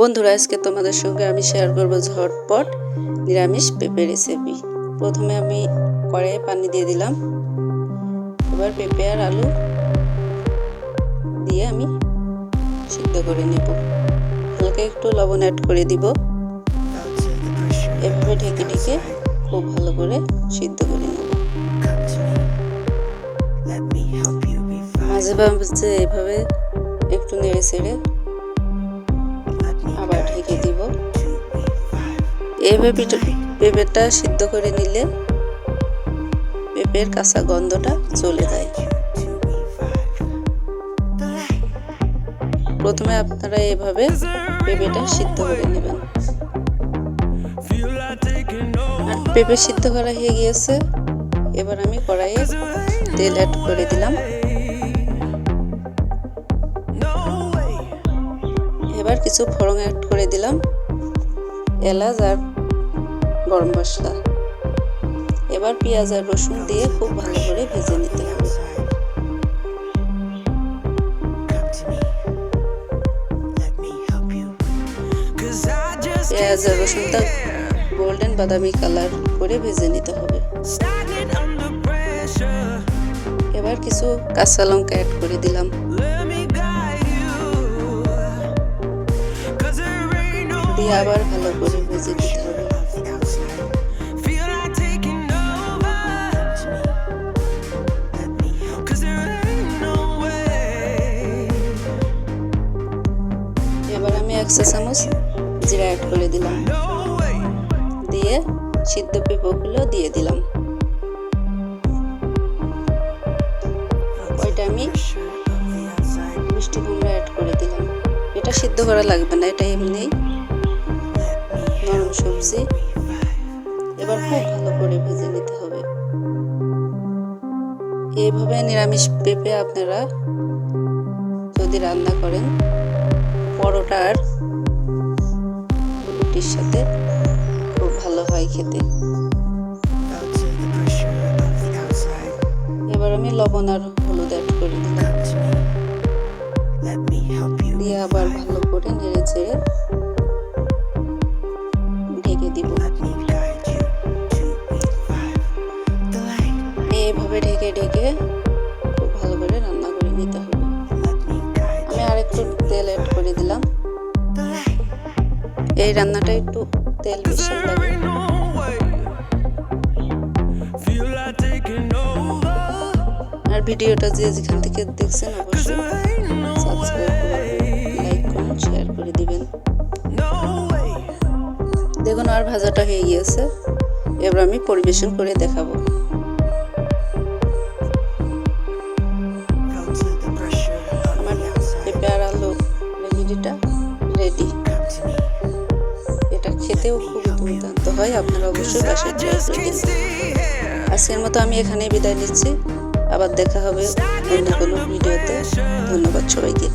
বন্ধুরা আজকে তোমাদের সঙ্গে আমি শেয়ার করব ঝটপট নিরামিষ পেঁপে রেসিপি প্রথমে আমি কড়াইয়ে পানি দিয়ে দিলাম। এবার পেঁপে আর আলু দিয়ে আমি সিদ্ধ করে নেব। হালকা একটু লবণ অ্যাড করে দিব। এভাবে ঢেকে ঢেকে খুব ভালো করে সিদ্ধ করে নেব। মাঝে মাঝে এভাবে একটু নেড়ে ছেড়ে এইভাবে পেঁপেটা সিদ্ধ করে নিলে পেঁপের কাঁচা গন্ধটা চলে যায়। প্রথমে আপনারা এভাবে পেঁপেটা সিদ্ধ করে নেবেন। আর পেঁপে সিদ্ধ করা হয়ে গিয়েছে, এবার আমি কড়াইয়ে তেল অ্যাড করে দিলাম। এবার কিছু ফড়ং অ্যাড করে দিলাম। এলাচ আর গরম মশলা। এবার পেঁয়াজ আর রসুন দিয়ে খুব ভালো করে ভেজে নিতে হবে। পেঁয়াজ আর রসুনটা গোল্ডেন বাদামি কালার করে ভেজে নিতে হবে। এবার কিছু কাঁচা লঙ্কা অ্যাড করে দিলাম। দিয়ে আবার ভালো করে ভেজে নিতে হবে। একশো চামচ জিরা অ্যাড করে দিলাম। দিয়ে সিদ্ধ পেঁপোগুলো দিয়ে দিলাম। ওইটা আমি মিষ্টি কুমড়া অ্যাড করে দিলাম। এটা সিদ্ধ করা লাগবে না, এটা এমনি নরম সবজি। এবার খুব ভালো করে ভেজে নিতে হবে। এইভাবে নিরামিষ পেঁপে আপনারা যদি রান্না করেন, পরোটা আর রুটির সাথে খুব ভালো হয় খেতে। এবার আমি লবণ আর হলুদ অ্যাড করে দিলাম। দিয়ে আবার ভালো করে নেড়ে চেড়ে ঢেকে দিব। এইভাবে ঢেকে ঢেকে খুব ভালো করে রান্না করে নিতে হবে। আমি আরেকটু তেল অ্যাড করে দিলাম। এই রান্নাটা একটু তেল বেশি লাগে আর ভিডিওটা যে যেখান থেকে দেখছেন সাবস্ক্রাইব করবেন লাইক শেয়ার করে দিবেন। দেখুন আর ভাজাটা হয়ে গিয়েছে। এবার আমি পরিবেশন করে দেখাবো। আমার পেঁপে রেসিপিটা রেডি। খেতেও খুব দুর্দান্ত হয় আপনারা অবশ্যই বাসায় আজকের মতো আমি এখানেই বিদায় নিচ্ছি। আবার দেখা হবে অন্য কোনো ভিডিওতে। ধন্যবাদ সবাইকে।